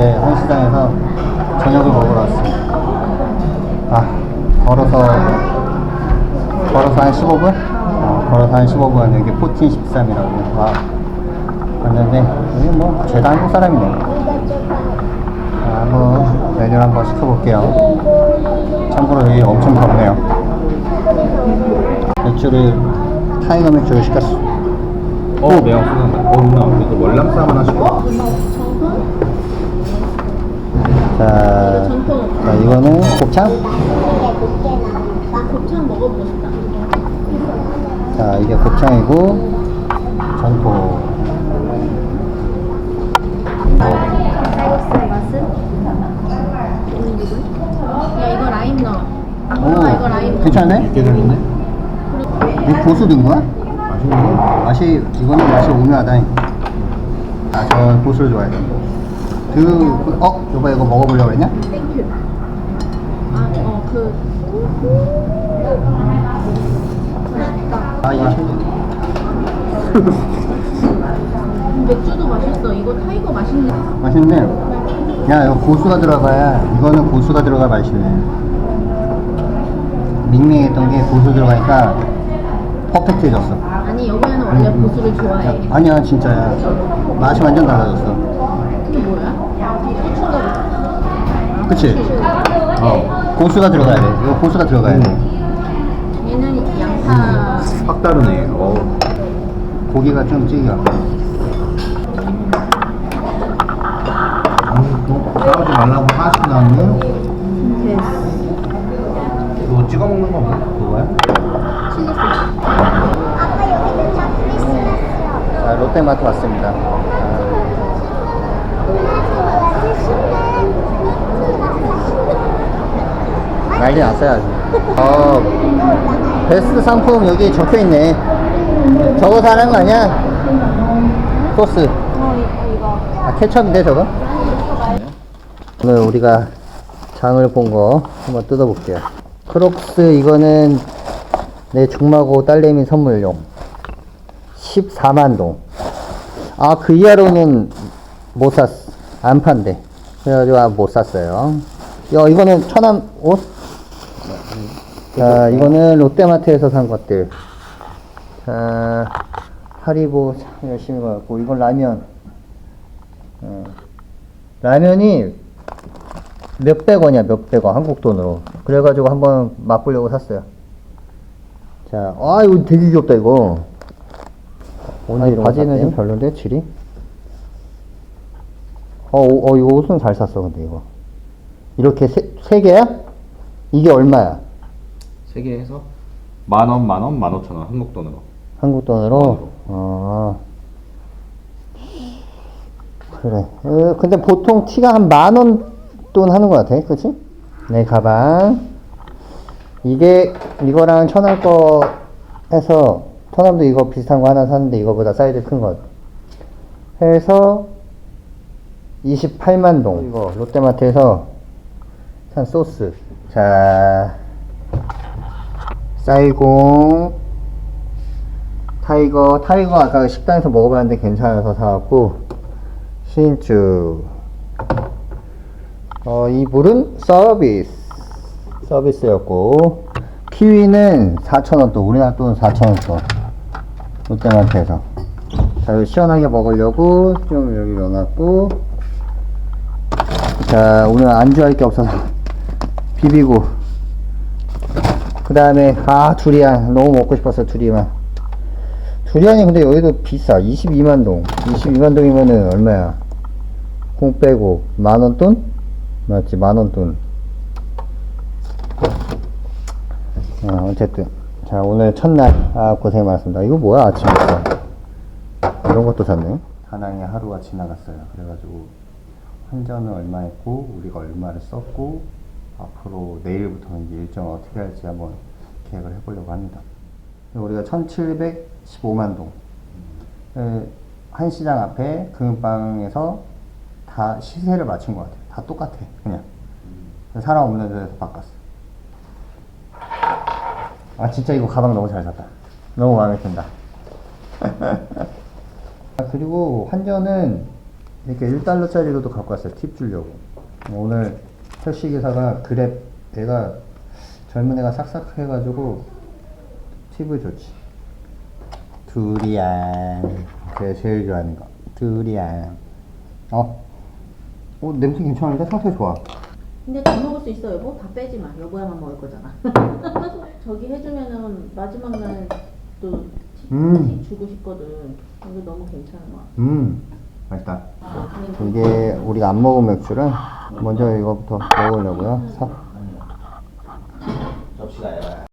네, 한시장에서 저녁을 먹으러 왔습니다. 아, 걸어서, 걸어서 한 15분? 어, 걸어서 한 15분. 여기 포틴 13이라고. 와. 왔는데, 여기 뭐, 죄다 한국 사람이네. 자, 한번 메뉴를 한번 시켜볼게요. 참고로 여기 엄청 덥네요. 맥주를, 타이거 맥주를 시켰어. 어, 내가 생각나. 어, 누나, 우리도 월남쌈 하나 시켜. 자, 자 이거는 곱창? 나 곱창 먹어보고 싶다. 자, 이게 곱창이고, 전포. 쌀국수의 맛은? 야 이거 라임 넣어. 오, 아 이거 라임 넣어. 괜찮네? 이 고수 넣은 거야? 맛이, 이거는 맛이 오묘하다. 아, 저 고수를 좋아해. 그, 그, 어? 여보 이거 먹어보려고 그랬냐? 땡큐. 아 어 그 맛있다. 아, 이게 맥주도 맛있어. 이거 타이거 맛있네. 맛있네. 야, 이거 고수가 들어가야, 이거는 고수가 들어가 맛있네. 밍밍했던 게 고수 들어가니까 퍼펙트해졌어. 아니 여기는 원래 고수를 좋아해. 아니야, 진짜야. 맛이 완전 달라졌어. 이게 뭐야? 고추가 뭐? 그치? 어. 고수가 들어가야 돼. 이거 고수가 들어가야 돼. 얘는 양파. 확 다르네. 어. 고기가 좀 찌겨. 음, 또 싸우지 말라고 하시 나는 됐어. 그거 찍어 먹는 거 뭐? 그거야? 칠리 소스. 자, 롯데마트 왔습니다. 아, 난리 났어요, 아주. 어, 베스트 상품 여기 적혀 있네. 저거 사는 거 아니야? 소스. 아, 케첩인데, 저거? 오늘 우리가 장을 본 거 한번 뜯어볼게요. 크록스 이거는 내 중마고 딸내미 선물용. 14만 동. 아, 그 이하로는 못 샀어. 안 판대. 그래가지고 아, 못 샀어요. 야, 이거는 천안 옷? 자, 이거는 롯데마트에서 산 것들. 자, 하리보 참 열심히 받았고, 이건 라면. 어. 라면이 몇백 원이야, 몇백 원. 한국 돈으로. 그래가지고 한번 맛보려고 샀어요. 자, 아, 이거 되게 귀엽다, 이거. 아니, 바지는 좀 별론데, 질이? 어, 오- 어, 이 옷은 잘 샀어, 근데 이거. 이렇게 세, 세 개야? 이게 얼마야? 세 개에서 만 원, 만 원, 만 오천 원 한국 돈으로. 한국 돈으로? 어. 그래. 어, 근데 보통 티가 한 만 원 돈 하는 것 같아. 그치? 네, 가방. 이게, 이거랑 천원 거 해서, 천원도 이거 비슷한 거 하나 샀는데 이거보다 사이즈 큰 것. 해서, 28만 동. 이거, 롯데마트에서 산 소스. 자, 쌀공, 타이거, 타이거 아까 식당에서 먹어봤는데 괜찮아서 사왔고, 신주. 어, 이 물은 서비스. 서비스였고, 키위는 4,000원 또, 우리나라 돈 4,000원 또. 롯데마트에서. 자, 시원하게 먹으려고 좀 여기 넣어놨고, 자, 오늘 안주할 게 없어서 비비고, 그 다음에, 아, 두리안. 너무 먹고 싶었어, 두리안. 두리안이 근데 여기도 비싸. 22만 동. 22만 동이면은 얼마야? 콩 빼고, 만원 돈? 맞지, 만원 돈. 아, 어쨌든. 자, 오늘 첫날. 아, 고생 많았습니다. 이거 뭐야, 아침부터. 이런 것도 샀네. 다낭에 하루가 지나갔어요. 그래가지고, 환전은 얼마 했고, 우리가 얼마를 썼고, 앞으로 내일부터는 이제 일정을 어떻게 할지 한번 계획을 해보려고 합니다. 우리가 1715만 동. 에, 한 시장 앞에 금은방에서 다 시세를 맞춘 것 같아요. 다 똑같아, 그냥. 사람 없는 데서 바꿨어. 아, 진짜 이거 가방 너무 잘 샀다. 너무 마음에 든다. 아, 그리고 환전은 이렇게 1달러짜리로도 갖고 왔어요. 팁 주려고. 오늘 택시 기사가 그랩 애가 젊은 애가 싹싹 해가지고 팁을 줬지. 두리안. 제가 제일 좋아하는 거. 두리안. 어? 어, 냄새 괜찮은데? 상태 좋아. 근데 다 먹을 수 있어 여보? 다 빼지 마 여보야만 먹을 거잖아 저기 해주면은 마지막 날또 음. 주고 싶거든 이거 너무 괜찮은 거 같아 음, 맛있다. 이게 우리가 안 먹은 맥주를 먼저 이거부터 먹으려고요. 사,